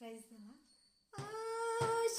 price Asha